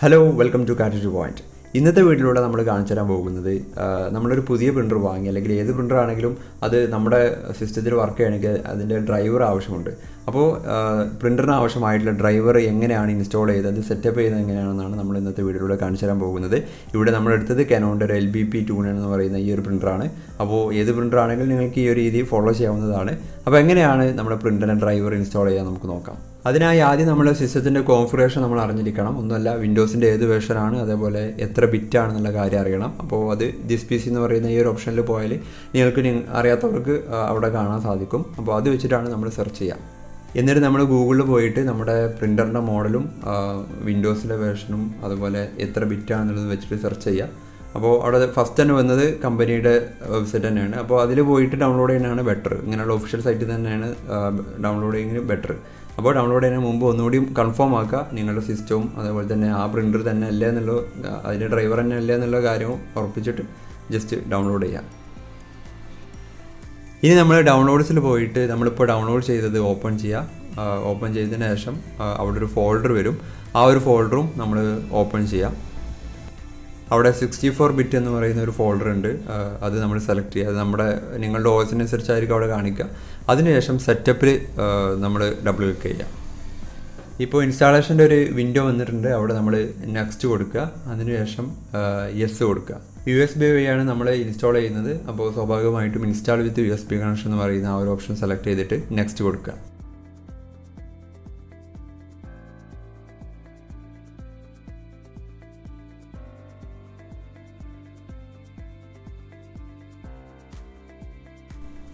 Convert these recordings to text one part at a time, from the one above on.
Hello welcome to cat point ഇന്നത്തെ വീട്ടിലൂടെ നമ്മൾ കാണിച്ചു തരാൻ പോകുന്നത് നമ്മളൊരു പുതിയ പ്രിന്റർ വാങ്ങി അല്ലെങ്കിൽ ഏത് പ്രിന്റർ ആണെങ്കിലും അത് നമ്മുടെ സിസ്റ്റത്തിൽ വർക്ക് ചെയ്യണമെങ്കിൽ അതിന്റെ ഡ്രൈവർ ആവശ്യമുണ്ട്. അപ്പോൾ പ്രിന്ററിന് ആവശ്യമായിട്ടുള്ള ഡ്രൈവർ എങ്ങനെയാണ് ഇൻസ്റ്റാൾ ചെയ്തത് അത് സെറ്റപ്പ് ചെയ്യുന്നത് എങ്ങനെയാണെന്നാണ് നമ്മൾ ഇന്നത്തെ വീഡിയോയിലൂടെ കാണിച്ചു തരാൻ പോകുന്നത്. ഇവിടെ നമ്മൾ എടുത്തത് കനോണിന്റെ ഒരു എൽ ബി പി ടൂൺ എന്ന് പറയുന്ന ഈ ഒരു പ്രിന്ററാണ് അപ്പോൾ ഏത് പ്രിന്റർ ആണെങ്കിലും നിങ്ങൾക്ക് ഈ ഒരു രീതി ഫോളോ ചെയ്യാവുന്നതാണ്. അപ്പോൾ എങ്ങനെയാണ് നമ്മുടെ പ്രിന്ററിന്റെ ഡ്രൈവർ ഇൻസ്റ്റാൾ ചെയ്യാൻ നമുക്ക് നോക്കാം. അതിനായി ആദ്യം നമ്മുടെ സിസ്റ്റത്തിന്റെ കോൺഫിഗറേഷൻ നമ്മൾ അറിഞ്ഞിരിക്കണം. ഒന്നുമല്ല വിൻഡോസിന്റെ ഏത് വേർഷനാണ് അതേപോലെ എത്ര ബിറ്റ് ആണെന്നുള്ള കാര്യം അറിയണം. അപ്പോൾ അത് ദിസ് പി സി എന്ന് പറയുന്ന ഈ ഒരു ഓപ്ഷനിൽ പോയാൽ നിങ്ങൾക്ക് അറിയാത്തവർക്ക് അവിടെ കാണാൻ സാധിക്കും. അപ്പോൾ അത് വെച്ചിട്ടാണ് നമ്മൾ സെർച്ച് ചെയ്യുക. എന്നിട്ട് നമ്മൾ ഗൂഗിളിൽ പോയിട്ട് നമ്മുടെ പ്രിന്ററിന്റെ മോഡലും വിൻഡോസിന്റെ വേർഷനും അതുപോലെ എത്ര ബിറ്റ് ആണെന്നുള്ളത് വെച്ചിട്ട് സെർച്ച് ചെയ്യുക. അപ്പോൾ അവിടെ ഫസ്റ്റ് തന്നെ വന്നത് കമ്പനിയുടെ വെബ്സൈറ്റ് തന്നെയാണ്. അപ്പോൾ അതിൽ പോയിട്ട് ഡൗൺലോഡ് ചെയ്യുന്നതാണ് ബെറ്റർ ഇങ്ങനെയുള്ള ഒഫീഷ്യൽ സൈറ്റിൽ തന്നെയാണ് ഡൗൺലോഡ് ചെയ്യുന്നത് ബെറ്റർ അപ്പോൾ ഡൗൺലോഡ് ചെയ്യുന്നതിന് മുമ്പ് ഒന്നുകൂടി കൺഫേം ആക്കുക. നിങ്ങളുടെ സിസ്റ്റവും അതേപോലെ തന്നെ ആ പ്രിന്റർ തന്നെ അല്ലേ എന്നുള്ള അതിന്റെ ഡ്രൈവർ തന്നെ അല്ലേ എന്നുള്ള കാര്യവും ഉറപ്പിച്ചിട്ട് ജസ്റ്റ് ഡൗൺലോഡ് ചെയ്യാം. ഇനി നമ്മൾ ഡൗൺലോഡ്സിൽ പോയിട്ട് നമ്മളിപ്പോൾ ഡൗൺലോഡ് ചെയ്തത് ഓപ്പൺ ചെയ്യുക ഓപ്പൺ ചെയ്തതിന് ശേഷം അവിടെ ഒരു ഫോൾഡർ വരും. ആ ഒരു ഫോൾഡറും നമ്മൾ ഓപ്പൺ ചെയ്യാം. അവിടെ സിക്സ്റ്റി ഫോർ ബിറ്റ് എന്ന് പറയുന്ന ഒരു ഫോൾഡർ ഉണ്ട്. അത് നമ്മൾ സെലക്ട് ചെയ്യുക. അത് നമ്മുടെ നിങ്ങളുടെ ഓസിനനുസരിച്ചായിരിക്കും അവിടെ കാണിക്കുക. അതിനുശേഷം സെറ്റപ്പിൽ നമ്മൾ ഡബിൾ ക്ലിക്ക് ചെയ്യുക. ഇപ്പോൾ ഇൻസ്റ്റാളേഷന്റെ ഒരു വിൻഡോ വന്നിട്ടുണ്ട്. അവിടെ നമ്മൾ നെക്സ്റ്റ് കൊടുക്കുക. അതിനുശേഷം യെസ് കൊടുക്കുക. യു എസ് ബി വഴിയാണ് നമ്മൾ ഇൻസ്റ്റാൾ ചെയ്യുന്നത്. അപ്പോൾ സ്വാഭാവികമായിട്ടും install with U S B connection എന്ന് പറയുന്ന ആ ഒരു ഓപ്ഷൻ സെലക്ട് ചെയ്തിട്ട് നെക്സ്റ്റ് കൊടുക്കുക.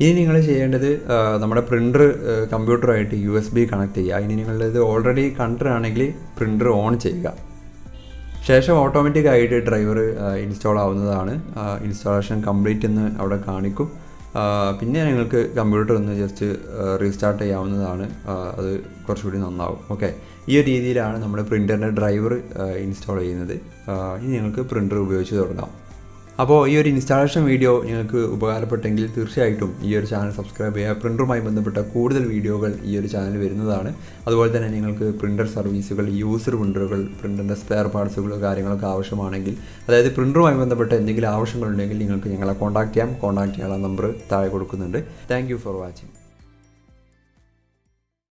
ഇനി നിങ്ങൾ ചെയ്യേണ്ടത് നമ്മുടെ പ്രിന്റർ കമ്പ്യൂട്ടറുമായിട്ട് യു എസ് ബി കണക്ട് ചെയ്യുക. ഇനി നിങ്ങളിത് ഓൾറെഡി കണ്ടിട്ടാണെങ്കിൽ പ്രിന്റർ ഓൺ ചെയ്യുക. ശേഷം ഓട്ടോമാറ്റിക് ആയിട്ട് ഡ്രൈവർ ഇൻസ്റ്റാൾ ആവുന്നതാണ്. ഇൻസ്റ്റാളേഷൻ കംപ്ലീറ്റ് എന്ന് അവിടെ കാണിക്കും. പിന്നെ നിങ്ങൾക്ക് കമ്പ്യൂട്ടർ ഒന്ന് ജസ്റ്റ് റീസ്റ്റാർട്ട് ചെയ്യാവുന്നതാണ്. അത് കുറച്ചുകൂടി നന്നാവും. ഓക്കെ ഈ ഒരു രീതിയിലാണ് നമ്മുടെ പ്രിന്ററിന്റെ ഡ്രൈവർ ഇൻസ്റ്റാൾ ചെയ്യുന്നത്. ഇനി നിങ്ങൾക്ക് പ്രിന്റർ ഉപയോഗിച്ച് തുടങ്ങാം. അപ്പോൾ ഈ ഒരു ഇൻസ്റ്റാളേഷൻ വീഡിയോ നിങ്ങൾക്ക് ഉപകാരപ്പെട്ടെങ്കിൽ തീർച്ചയായിട്ടും ഈ ഒരു ചാനൽ സബ്സ്ക്രൈബ് ചെയ്യുക. പ്രിന്ററുമായി ബന്ധപ്പെട്ട കൂടുതൽ വീഡിയോകൾ ഈ ഒരു ചാനൽ വരുന്നതാണ്. അതുപോലെ തന്നെ നിങ്ങൾക്ക് പ്രിന്റർ സർവീസുകൾ യൂസർ പ്രിന്ററുകൾ പ്രിന്ററിന്റെ സ്പെയർ പാർട്സുകൾ കാര്യങ്ങളൊക്കെ ആവശ്യമാണെങ്കിൽ അതായത് പ്രിന്ററുമായി ബന്ധപ്പെട്ട എന്തെങ്കിലും ആവശ്യങ്ങളുണ്ടെങ്കിൽ നിങ്ങൾക്ക് ഞങ്ങളെ കോൺടാക്ട് ചെയ്യാം. കോൺടാക്ട് ചെയ്യാനുള്ള നമ്പർ താഴെ കൊടുക്കുന്നുണ്ട്. Thank for watching